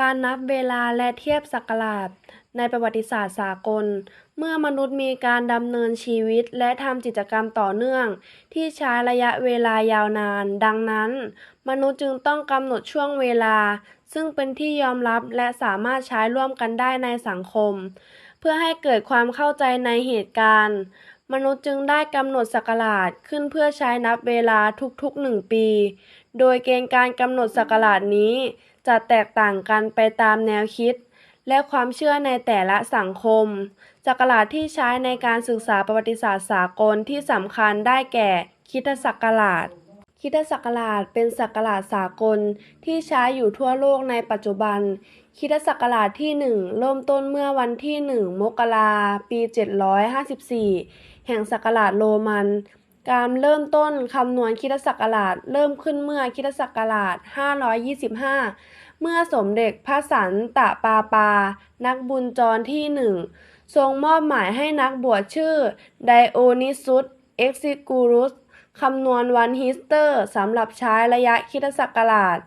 การนับเวลาและเทียบศักราชในประวัติศาสตร์สากล เมื่อมนุษย์มีการดำเนินชีวิตและทำกิจกรรมต่อเนื่อง ที่ใช้ระยะเวลายาวนาน ดังนั้น มนุษย์จึงต้องกำหนดช่วงเวลา ซึ่งเป็นที่ยอมรับและสามารถใช้ร่วมกันได้ในสังคม เพื่อให้เกิดความเข้าใจในเหตุการณ์ มนุษย์จึงได้กำหนดศักราชขึ้นเพื่อใช้นับเวลาทุกๆหนึ่งปี โดยเกณฑ์การกำหนดศักราชนี้ จะแตกต่างกันไปตามแนวคิด และความเชื่อในแต่ละสังคมศักราชที่ใช้ในการศึกษาประวัติศาสตร์สากลที่สำคัญได้แก่คริสตศักราชคริสตศักราชเป็นศักราชสากลที่ใช้อยู่ทั่วโลกในปัจจุบันคริสตศักราชที่ 1 เริ่มต้นเมื่อวันที่ 1 มกราปี 754 แห่งศักราชโรมัน การเริ่มต้นคำนวณคริสตศักราชเริ่มขึ้นเมื่อคริสตศักราช 525 เมื่อสมเด็จพระสันตะปาปา นักบุญจรที่หนึ่งทรงมอบหมายให้นักบวชชื่อไดโอนิซุสเอ็กซิกูรุสคำนวณวันฮิสเตอร์สำหรับใช้ระยะคริสตศักราช